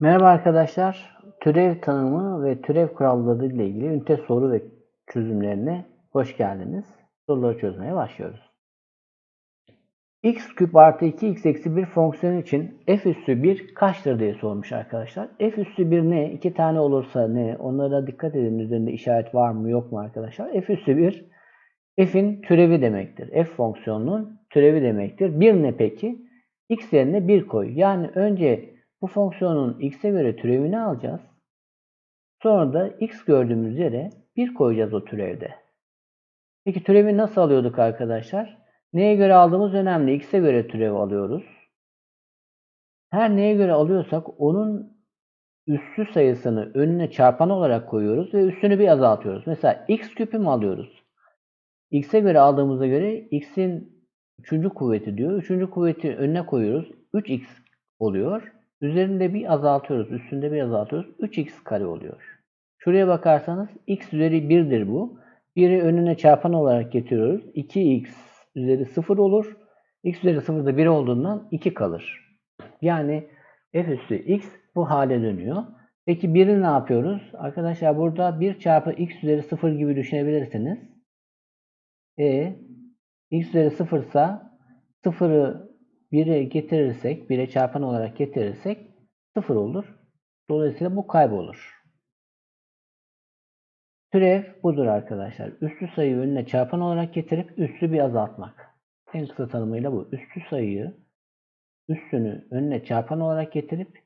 Merhaba arkadaşlar. Türev tanımı ve türev kuralları ile ilgili ünite soru ve çözümlerine hoş geldiniz. Soruları çözmeye başlıyoruz. x küp artı 2x eksi 1 fonksiyonu için f üssü 1 kaçtır diye sormuş arkadaşlar. f üssü 1 ne? İki tane olursa ne? Onlara dikkat edin. Üzerinde işaret var mı yok mu arkadaşlar? f üssü 1 f'in türevi demektir. f fonksiyonunun türevi demektir. 1 ne peki? x yerine 1 koy. Yani önce bu fonksiyonun x'e göre türevini alacağız. Sonra da x gördüğümüz yere 1 koyacağız o türevde. Peki türevi nasıl alıyorduk arkadaşlar? Neye göre aldığımız önemli. X'e göre türev alıyoruz. Her neye göre alıyorsak onun üssü sayısını önüne çarpan olarak koyuyoruz ve üstünü bir azaltıyoruz. Mesela x küpü mü alıyoruz? X'e göre aldığımıza göre x'in 3. kuvveti diyor. 3. kuvveti önüne koyuyoruz. 3x oluyor. Üzerinde bir azaltıyoruz. Üstünde bir azaltıyoruz. 3x kare oluyor. Şuraya bakarsanız x üzeri 1'dir bu. 1'i önüne çarpan olarak getiriyoruz. 2x üzeri 0 olur. x üzeri 0 da 1 olduğundan 2 kalır. Yani f üstü x bu hale dönüyor. Peki 1'i ne yapıyoruz? Arkadaşlar burada 1 çarpı x üzeri 0 gibi düşünebilirsiniz. E x üzeri 0 ise 0'ı 1'e getirirsek, 1'e çarpan olarak getirirsek 0 olur. Dolayısıyla bu kaybolur. Türev budur arkadaşlar. Üstü sayıyı önüne çarpan olarak getirip üstü bir azaltmak. En kısa tanımıyla bu. Üstü sayıyı üstünü önüne çarpan olarak getirip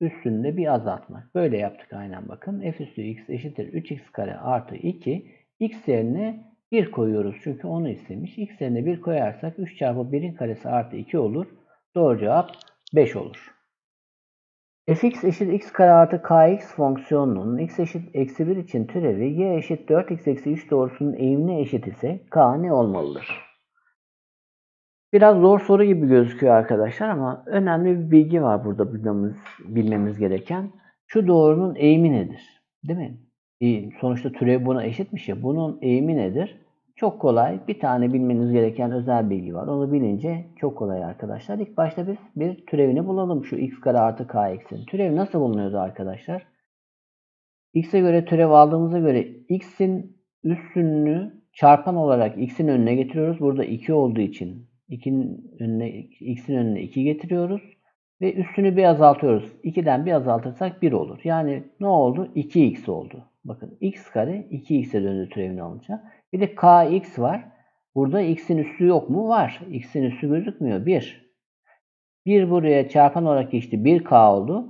üstünü de bir azaltmak. Böyle yaptık aynen bakın. f üstü x eşittir 3x kare artı 2. x yerine 1 koyuyoruz çünkü onu istemiş. x yerine 1 koyarsak 3 çarpı 1'in karesi artı 2 olur. Doğru cevap 5 olur. fx eşit x kare artı kx fonksiyonunun x eşit eksi 1 için türevi y eşit 4x eksi 3 doğrusunun eğimine eşit ise k ne olmalıdır? Biraz zor soru gibi gözüküyor arkadaşlar ama önemli bir bilgi var burada bilmemiz, bilmemiz gereken. Şu doğrunun eğimi nedir? Değil mi? Sonuçta türev buna eşitmiş ya. Bunun eğimi nedir? Çok kolay. Bir tane bilmeniz gereken özel bilgi var. Onu bilince çok kolay arkadaşlar. İlk başta biz bir türevini bulalım. Şu x kare artı kx'in. Türev nasıl bulunuyordu arkadaşlar? x'e göre türev aldığımıza göre x'in üstünü çarpan olarak x'in önüne getiriyoruz. Burada 2 olduğu için 2'nin önüne x'in önüne 2 getiriyoruz. Ve üstünü bir azaltıyoruz. 2'den bir azaltırsak 1 olur. Yani ne oldu? 2x oldu. Bakın x kare 2x'e döndü türevini alınca. Bir de kx var. Burada x'in üssü yok mu? Var. x'in üssü gözükmüyor. 1. 1 buraya çarpan olarak geçti. 1k oldu.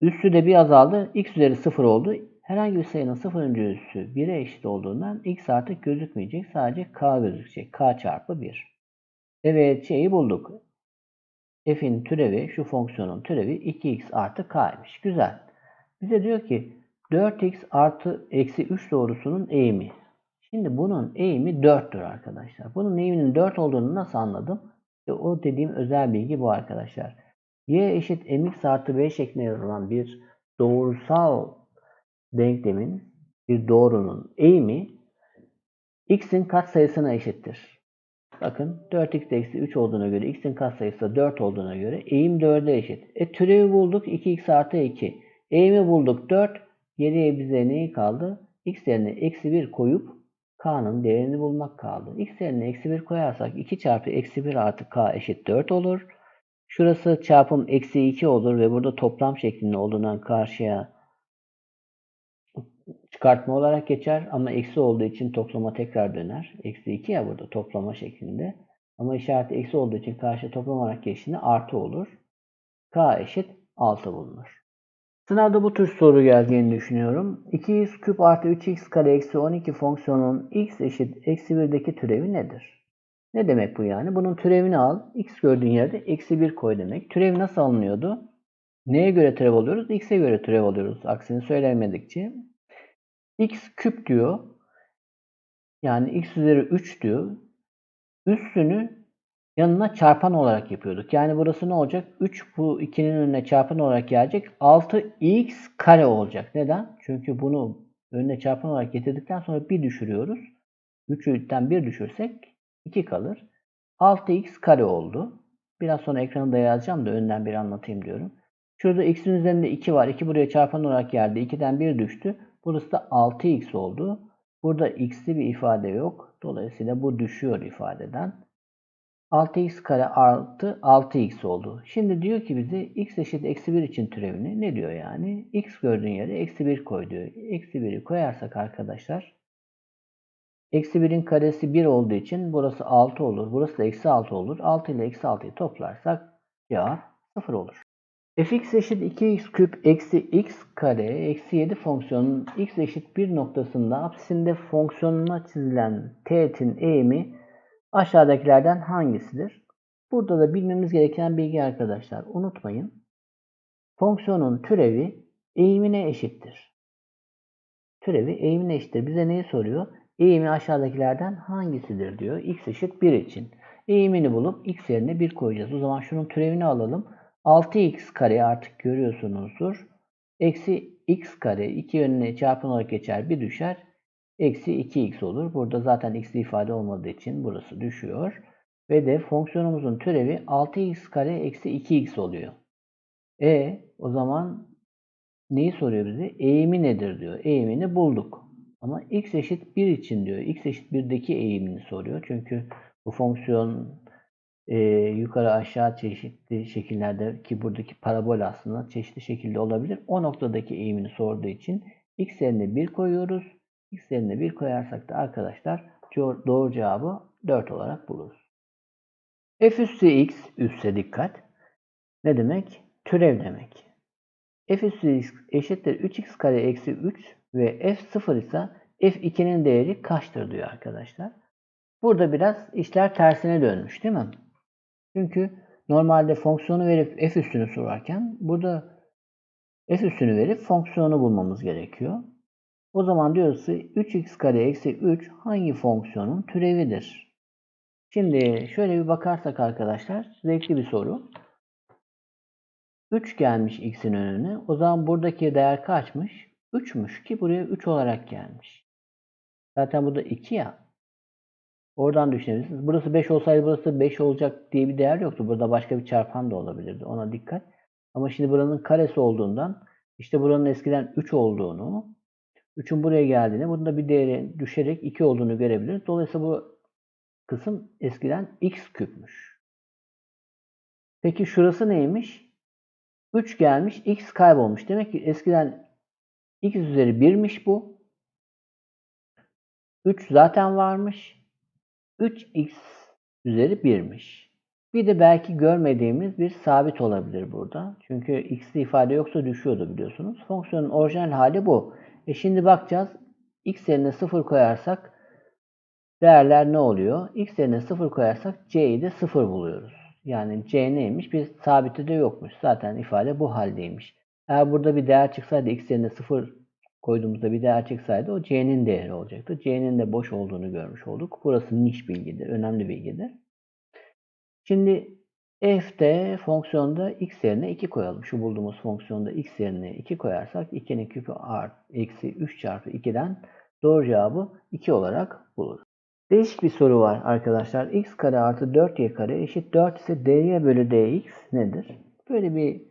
Üssü de bir azaldı. x üzeri 0 oldu. Herhangi bir sayının 0. üssü 1'e eşit olduğundan x artık gözükmeyecek. Sadece k gözükecek. k çarpı 1. Evet şeyi bulduk. f'in türevi, şu fonksiyonun türevi 2x artı k'ymış. Güzel. Bize diyor ki 4x artı eksi 3 doğrusunun eğimi. Şimdi bunun eğimi 4'tür arkadaşlar. Bunun eğiminin 4 olduğunu nasıl anladım? İşte o dediğim özel bilgi bu arkadaşlar. y eşit mx artı b şeklinde yazılan bir doğrusal denklemin, bir doğrunun eğimi x'in katsayısına eşittir. Bakın 4x eksi 3 olduğuna göre x'in katsayısı 4 olduğuna göre eğim 4'e eşit. E türevi bulduk 2x artı 2. Eğimi bulduk 4. Geriye bize neyi kaldı? x yerine eksi 1 koyup k'nın değerini bulmak kaldı. x yerine eksi 1 koyarsak 2 çarpı eksi 1 artı k eşit 4 olur. Şurası çarpım eksi 2 olur ve burada toplam şeklinde olduğundan karşıya çıkartma olarak geçer. Ama eksi olduğu için toplama tekrar döner. Eksi 2 ya burada toplama şeklinde. Ama işareti eksi olduğu için karşı toplam olarak geçtiğinde artı olur. k eşit 6 bulunur. Sınavda bu tür soru geldiğini düşünüyorum. 2x küp artı 3x kare eksi 12 fonksiyonun x eşit eksi 1'deki türevi nedir? Ne demek bu yani? Bunun türevini al. x gördüğün yerde eksi 1 koy demek. Türev nasıl alınıyordu? Neye göre türev alıyoruz? x'e göre türev alıyoruz. Aksini söylemedikçe. x küp diyor. Yani x üzeri 3 diyor. Üstünü yanına çarpan olarak yapıyorduk. Yani burası ne olacak? 3 bu 2'nin önüne çarpan olarak gelecek. 6x kare olacak. Neden? Çünkü bunu önüne çarpan olarak getirdikten sonra 1 düşürüyoruz. 3'ten 1 düşürsek 2 kalır. 6x kare oldu. Biraz sonra ekranında yazacağım da önden bir anlatayım diyorum. Şurada x'in üzerinde 2 var. 2 buraya çarpan olarak geldi. 2'den 1 düştü. Burası da 6x oldu. Burada x'li bir ifade yok. Dolayısıyla bu düşüyor ifadeden. 6x kare artı 6x oldu. Şimdi diyor ki bize x eşit eksi 1 için türevini. Ne diyor yani? x gördüğün yere eksi 1 koy diyor. Eksi 1'i koyarsak arkadaşlar eksi 1'in karesi 1 olduğu için burası 6 olur. Burası da eksi 6 olur. 6 ile eksi 6'yı toplarsak cevap 0 olur. fx eşit 2x küp eksi x kare eksi 7 fonksiyonun x eşit 1 noktasında apsisinde fonksiyonuna çizilen teğetin eğimi aşağıdakilerden hangisidir? Burada da bilmemiz gereken bilgi arkadaşlar. Unutmayın. Fonksiyonun türevi eğimine eşittir. Türevi eğimine eşittir. Bize neyi soruyor? Eğimi aşağıdakilerden hangisidir diyor. x eşit 1 için. Eğimini bulup x yerine 1 koyacağız. O zaman şunun türevini alalım. 6x kare artık görüyorsunuzdur. Eksi x kare 2 yönüne çarpım olarak geçer. Bir düşer. Eksi 2x olur. Burada zaten x'li ifade olmadığı için burası düşüyor. Ve de fonksiyonumuzun türevi 6x kare eksi 2x oluyor. E o zaman neyi soruyor bize? Eğimi nedir diyor. Eğimini bulduk. Ama x eşit 1 için diyor. x eşit 1'deki eğimini soruyor. Çünkü bu fonksiyon e, yukarı aşağı çeşitli şekillerde ki buradaki parabol aslında çeşitli şekilde olabilir. O noktadaki eğimini sorduğu için x yerine 1 koyuyoruz. X yerine 1 koyarsak da arkadaşlar doğru cevabı 4 olarak buluruz. f üssü x üsse dikkat. Ne demek? Türev demek. f üssü x eşittir 3x kare eksi 3 ve f 0 ise f2'nin değeri kaçtır diyor arkadaşlar. Burada biraz işler tersine dönmüş değil mi? Çünkü normalde fonksiyonu verip f üstünü sorarken burada f üstünü verip fonksiyonu bulmamız gerekiyor. O zaman diyoruz ki 3x kare eksi 3 hangi fonksiyonun türevidir? Şimdi şöyle bir bakarsak arkadaşlar zevkli bir soru. 3 gelmiş x'in önüne. O zaman buradaki değer kaçmış? 3'müş ki buraya 3 olarak gelmiş. Zaten burada 2 ya. Oradan düşünebilirsiniz. Burası 5 olsaydı burası 5 olacak diye bir değer yoktu. Burada başka bir çarpan da olabilirdi. Ona dikkat. Ama şimdi buranın karesi olduğundan işte buranın eskiden 3 olduğunu 3'ün buraya geldiğini bunda bir değeri düşerek 2 olduğunu görebiliriz. Dolayısıyla bu kısım eskiden x küpmüş. Peki şurası neymiş? 3 gelmiş, x kaybolmuş. Demek ki eskiden x üzeri 1'miş bu. 3 zaten varmış. 3x üzeri 1'miş. Bir de belki görmediğimiz bir sabit olabilir burada. Çünkü x'li ifade yoksa düşüyordu biliyorsunuz. Fonksiyonun orijinal hali bu. E şimdi bakacağız. x yerine 0 koyarsak değerler ne oluyor? x yerine 0 koyarsak c'yi de 0 buluyoruz. Yani c neymiş? Bir sabiti de yokmuş. Zaten ifade bu haldeymiş. Eğer burada bir değer çıksaydı x yerine 0 koyduğumuzda bir değer çıksaydı o c'nin değeri olacaktı. c'nin de boş olduğunu görmüş olduk. Burası niş bilgidir. Önemli bilgidir. Şimdi f'de fonksiyonda x yerine 2 koyalım. Şu bulduğumuz fonksiyonda x yerine 2 koyarsak 2'nin küpü art eksi 3 çarpı 2'den doğru cevabı 2 olarak buluruz. Değişik bir soru var arkadaşlar. x kare artı 4y kare eşit 4 ise dy bölü dx nedir? Böyle bir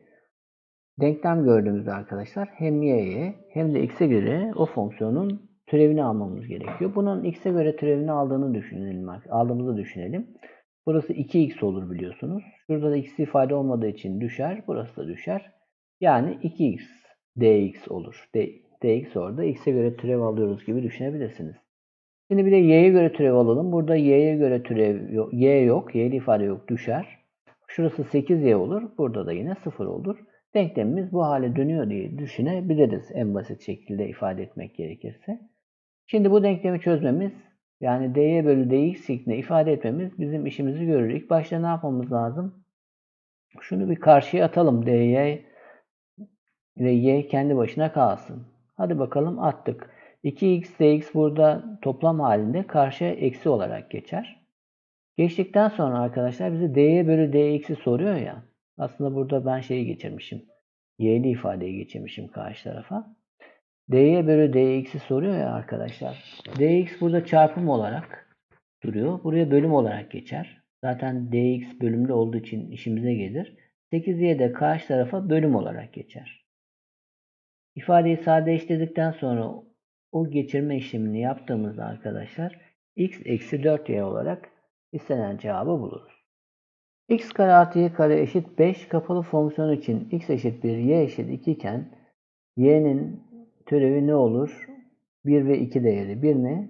denklem gördüğümüzde arkadaşlar hem y'ye hem de x'e göre o fonksiyonun türevini almamız gerekiyor. Bunun x'e göre türevini aldığını düşünelim. Aldığımızı düşünelim. Burası 2x olur biliyorsunuz. Şurada da x ifade olmadığı için düşer. Burası da düşer. Yani 2x dx olur. dx orada x'e göre türev alıyoruz gibi düşünebilirsiniz. Şimdi bir de y'ye göre türev alalım. Burada y'ye göre türev yok. y yok. y'li ifade yok. Düşer. Şurası 8y olur. Burada da yine 0 olur. Denklemimiz bu hale dönüyor diye düşünebiliriz. En basit şekilde ifade etmek gerekirse. Şimdi bu denklemi çözmemiz yani dy bölü dx şeklinde ifade etmemiz bizim işimizi görür. İlk başta ne yapmamız lazım? Şunu bir karşıya atalım. dy ve y kendi başına kalsın. Hadi bakalım attık. 2x dx burada toplam halinde karşıya eksi olarak geçer. Geçtikten sonra arkadaşlar bize dy bölü dx'i soruyor ya. Aslında burada ben şeyi geçirmişim. Y'li ifadeyi geçirmişim karşı tarafa. Dy bölü dx'i soruyor ya arkadaşlar. dx burada çarpım olarak duruyor. Buraya bölüm olarak geçer. Zaten dx bölümlü olduğu için işimize gelir. 8y de karşı tarafa bölüm olarak geçer. İfadeyi sadeleştirdikten sonra o geçirme işlemini yaptığımızda arkadaşlar x eksi 4y olarak istenen cevabı buluruz. x kare artı y kare eşit 5 kapalı fonksiyon için x eşit 1 y eşit 2 iken y'nin türevi ne olur? 1 ve 2 değeri. Bir ne?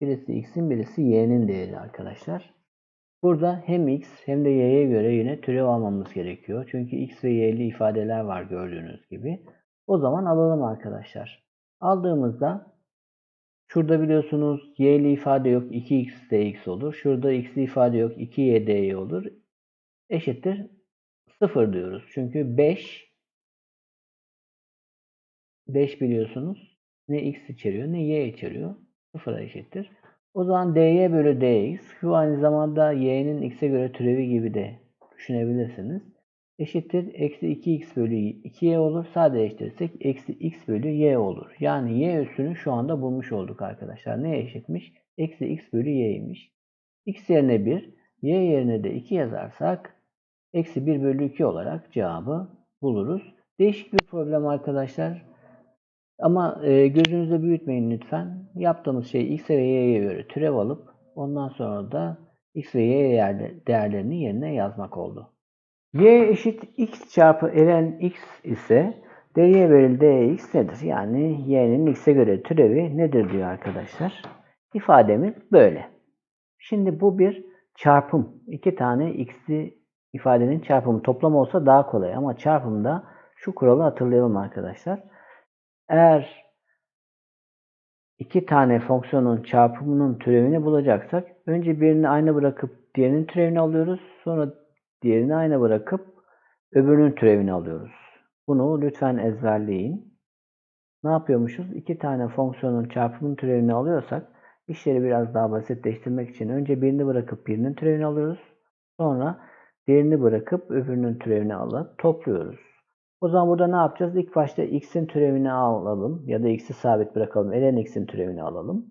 Birisi x'in birisi y'nin değeri arkadaşlar. Burada hem x hem de y'ye göre yine türev almamız gerekiyor. Çünkü x ve y'li ifadeler var gördüğünüz gibi. O zaman alalım arkadaşlar. Aldığımızda şurada biliyorsunuz y'li ifade yok 2x dx olur. Şurada x'li ifade yok 2y dy olur. Eşittir 0 diyoruz. Çünkü 5 5 biliyorsunuz ne x içeriyor ne y içeriyor. 0'a eşittir. O zaman dy bölü dx şu aynı zamanda y'nin x'e göre türevi gibi de düşünebilirsiniz. Eşittir eksi 2x bölü 2y olur. Sadeleştirirsek eksi x bölü y olur. Yani y üssünü şu anda bulmuş olduk arkadaşlar. Neye eşitmiş? Eksi x bölü y'ymiş. x yerine 1, y yerine de 2 yazarsak eksi 1 bölü 2 olarak cevabı buluruz. Değişik bir problem arkadaşlar. Ama e, gözünüzde büyütmeyin lütfen. Yaptığımız şey x ve y'ye göre türev alıp ondan sonra da x ve y değerlerini yerine yazmak oldu. y eşit x çarpı ln x ise dy bölü dx nedir? Yani y'nin x'e göre türevi nedir diyor arkadaşlar. İfademiz böyle. Şimdi bu bir çarpım. İki tane x'li ifadenin çarpımı toplam olsa daha kolay ama çarpımda şu kuralı hatırlayalım arkadaşlar. Eğer iki tane fonksiyonun çarpımının türevini bulacaksak önce birini aynı bırakıp diğerinin türevini alıyoruz. Sonra diğerini aynı bırakıp öbürünün türevini alıyoruz. Bunu lütfen ezberleyin. Ne yapıyormuşuz? İki tane fonksiyonun çarpımının türevini alıyorsak işleri biraz daha basitleştirmek için önce birini bırakıp birinin türevini alıyoruz. Sonra diğerini bırakıp öbürünün türevini alıp topluyoruz. O zaman burada ne yapacağız? İlk başta x'in türevini alalım ya da x'i sabit bırakalım. ln x'in türevini alalım.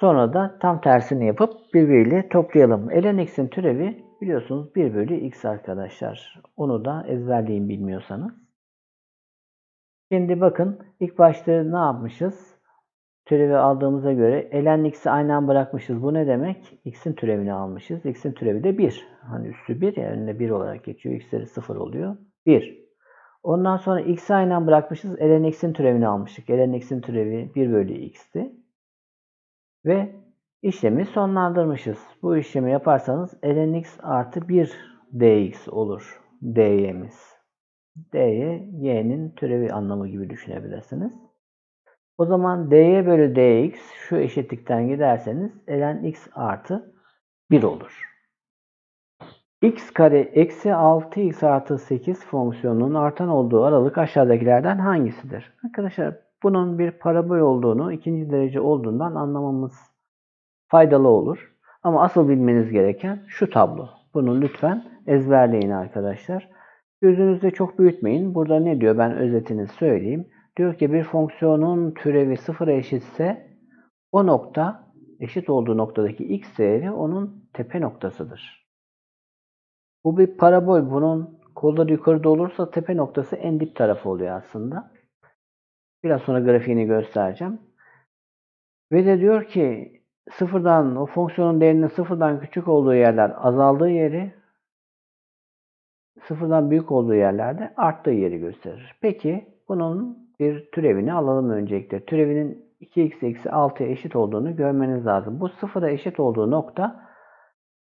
Sonra da tam tersini yapıp birbiriyle toplayalım. ln x'in türevi biliyorsunuz 1 bölü x arkadaşlar. Onu da ezberleyin bilmiyorsanız. Şimdi bakın ilk başta ne yapmışız? Türevi aldığımıza göre ln x'i aynen bırakmışız. Bu ne demek? x'in türevini almışız. x'in türevi de 1. Hani üstü 1 yani önüne 1 olarak geçiyor. x'leri 0 oluyor. 1. Ondan sonra x'i aynen bırakmışız. ln x'in türevini almıştık. ln x'in türevi 1 bölü x'ti. Ve işlemi sonlandırmışız. Bu işlemi yaparsanız ln x artı 1 dx olur. dy'miz. dy y'nin türevi anlamı gibi düşünebilirsiniz. O zaman dy bölü dx şu eşitlikten giderseniz ln x artı 1 olur x kare eksi 6x artı 8 fonksiyonunun artan olduğu aralık aşağıdakilerden hangisidir? Arkadaşlar bunun bir parabol olduğunu, ikinci derece olduğundan anlamamız faydalı olur. Ama asıl bilmeniz gereken şu tablo. Bunu lütfen ezberleyin arkadaşlar. Gözünüzde çok büyütmeyin. Burada ne diyor ben özetini söyleyeyim. Diyor ki bir fonksiyonun türevi sıfıra eşitse o nokta eşit olduğu noktadaki x değeri onun tepe noktasıdır. Bu bir parabol. Bunun kolları yukarıda olursa tepe noktası en dip tarafı oluyor aslında. Biraz sonra grafiğini göstereceğim. Ve de diyor ki sıfırdan o fonksiyonun değerinin sıfırdan küçük olduğu yerler azaldığı yeri sıfırdan büyük olduğu yerlerde arttığı yeri gösterir. Peki bunun bir türevini alalım öncelikle. Türevinin 2x eksi 6'ya eşit olduğunu görmeniz lazım. Bu sıfıra eşit olduğu nokta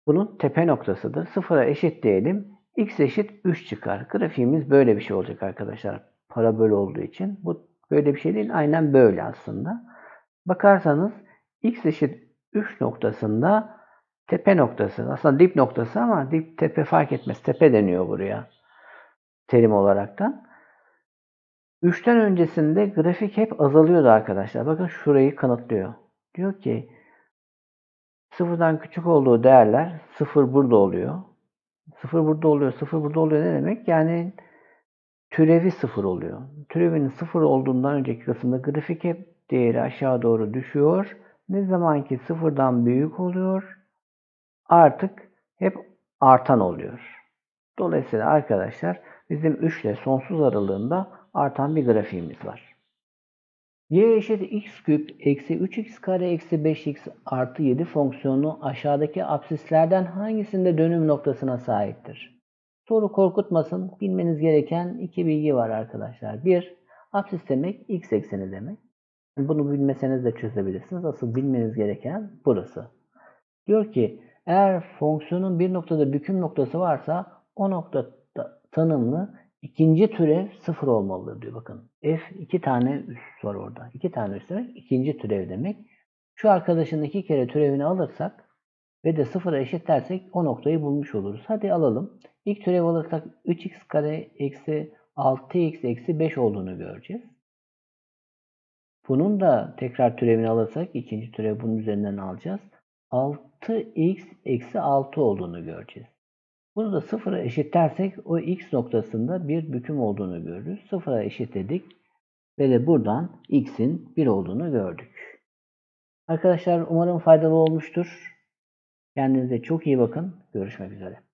bunun tepe noktasıdır. Sıfıra eşit diyelim. x eşit 3 çıkar. Grafiğimiz böyle bir şey olacak arkadaşlar. Parabol olduğu için. Bu böyle bir şey değil. Aynen böyle aslında. Bakarsanız x eşit 3 noktasında tepe noktası. Aslında dip noktası ama dip tepe fark etmez. Tepe deniyor buraya. Terim olaraktan. 3'ten öncesinde grafik hep azalıyordu arkadaşlar. Bakın şurayı kanıtlıyor. Diyor ki Sıfırdan küçük olduğu değerler sıfır burada oluyor. Sıfır burada oluyor. Sıfır burada oluyor ne demek? Yani türevi sıfır oluyor. Türevinin sıfır olduğundan önceki kısımda grafik hep değeri aşağı doğru düşüyor. Ne zaman ki sıfırdan büyük oluyor artık hep artan oluyor. Dolayısıyla arkadaşlar bizim 3 ile sonsuz aralığında artan bir grafiğimiz var. Y eşittir x küp eksi 3x kare eksi 5x artı 7 fonksiyonu aşağıdaki absislerden hangisinde dönüm noktasına sahiptir? Soru korkutmasın. Bilmeniz gereken iki bilgi var arkadaşlar. Bir, absis demek x ekseni demek. Bunu bilmeseniz de çözebilirsiniz. Asıl bilmeniz gereken burası. Diyor ki eğer fonksiyonun bir noktada büküm noktası varsa o noktada tanımlı ikinci türev sıfır olmalıdır diyor. Bakın f iki tane üst var orada. İki tane üst demek ikinci türev demek. Şu arkadaşın iki kere türevini alırsak ve de sıfıra eşitlersek o noktayı bulmuş oluruz. Hadi alalım. İlk türev alırsak 3x kare eksi 6x eksi 5 olduğunu göreceğiz. Bunun da tekrar türevini alırsak ikinci türev bunun üzerinden alacağız. 6x eksi 6 olduğunu göreceğiz. Bunu da sıfıra eşitlersek o x noktasında bir büküm olduğunu görürüz. Sıfıra eşitledik ve de buradan x'in 1 olduğunu gördük. Arkadaşlar umarım faydalı olmuştur. Kendinize çok iyi bakın. Görüşmek üzere.